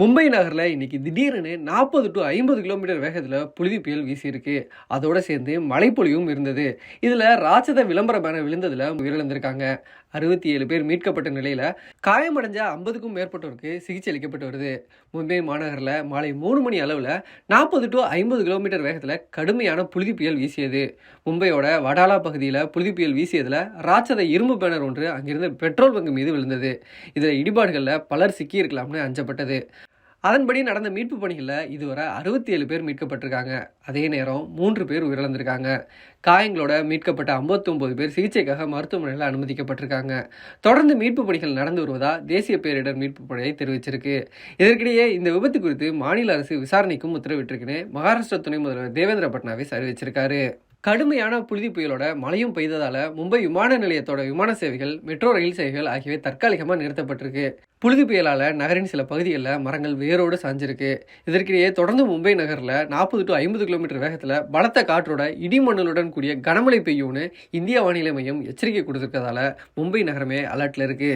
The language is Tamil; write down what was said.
மும்பை நகரில் இன்றைக்கி திடீர்னு நாற்பது டு ஐம்பது கிலோமீட்டர் வேகத்தில் புழுதி புயல் வீசியிருக்கு. அதோட சேர்ந்து மழைப்பொழிவும் இருந்தது. இதில் ராட்சத விளம்பர பேனர் விழுந்ததில் உயிரிழந்திருக்காங்க. அறுபத்தி ஏழு பேர் மீட்கப்பட்ட நிலையில் காயமடைஞ்ச ஐம்பதுக்கும் மேற்பட்டோருக்கு சிகிச்சை அளிக்கப்பட்டு வருது. மும்பை மாநகரில் மாலை மூணு மணி அளவில் நாற்பது டு ஐம்பது கிலோமீட்டர் வேகத்தில் கடுமையான புழுதி புயல் வீசியது. மும்பையோட வடாலா பகுதியில் புழுதி புயல் வீசியதில் ராட்சத இரும்பு பேனர் ஒன்று அங்கிருந்த பெட்ரோல் பங்கு மீது விழுந்தது. இதில் இடிபாடுகளில் பலர் சிக்கியிருக்கலாம்னு அஞ்சப்பட்டது. அதன்படி நடந்த மீட்பு பணிகளில் இதுவரை அறுபத்தி ஏழு பேர் மீட்கப்பட்டிருக்காங்க. அதே நேரம் மூன்று பேர் உயிரிழந்திருக்காங்க. காயங்களோட மீட்கப்பட்ட 59 பேர் சிகிச்சைக்காக மருத்துவமனையில் அனுமதிக்கப்பட்டிருக்காங்க. தொடர்ந்து மீட்பு பணிகள் நடந்து வருவதா தேசிய பேரிடர் மீட்பு படையை தெரிவிச்சிருக்கு. இதற்கிடையே இந்த விபத்து குறித்து மாநில அரசு விசாரணைக்கும் உத்தரவிட்டிருக்குன்னு மகாராஷ்டிரா துணை முதல்வர் தேவேந்திர பட்னாவிஸ் அறிவிச்சிருக்காரு. கடுமையான புழுதி புயலோட மழையும் பெய்ததால மும்பை விமான நிலையத்தோட விமான சேவைகள் மெட்ரோ ரயில் சேவைகள் ஆகியவை தற்காலிகமாக நிறுத்தப்பட்டிருக்கு. புழுதி புயலால நகரின் சில பகுதிகளில் மரங்கள் வேரோடு சாஞ்சிருக்கு. இதற்கிடையே தொடர்ந்து மும்பை நகரில் நாற்பது டு ஐம்பது கிலோமீட்டர் வேகத்தில் பலத்த காற்றோட இடிமண்ணுடன் கூடிய கனமழை பெய்யும்னு இந்திய வானிலை மையம் எச்சரிக்கை கொடுத்துருக்கதால மும்பை நகரமே அலர்ட்டில் இருக்கு.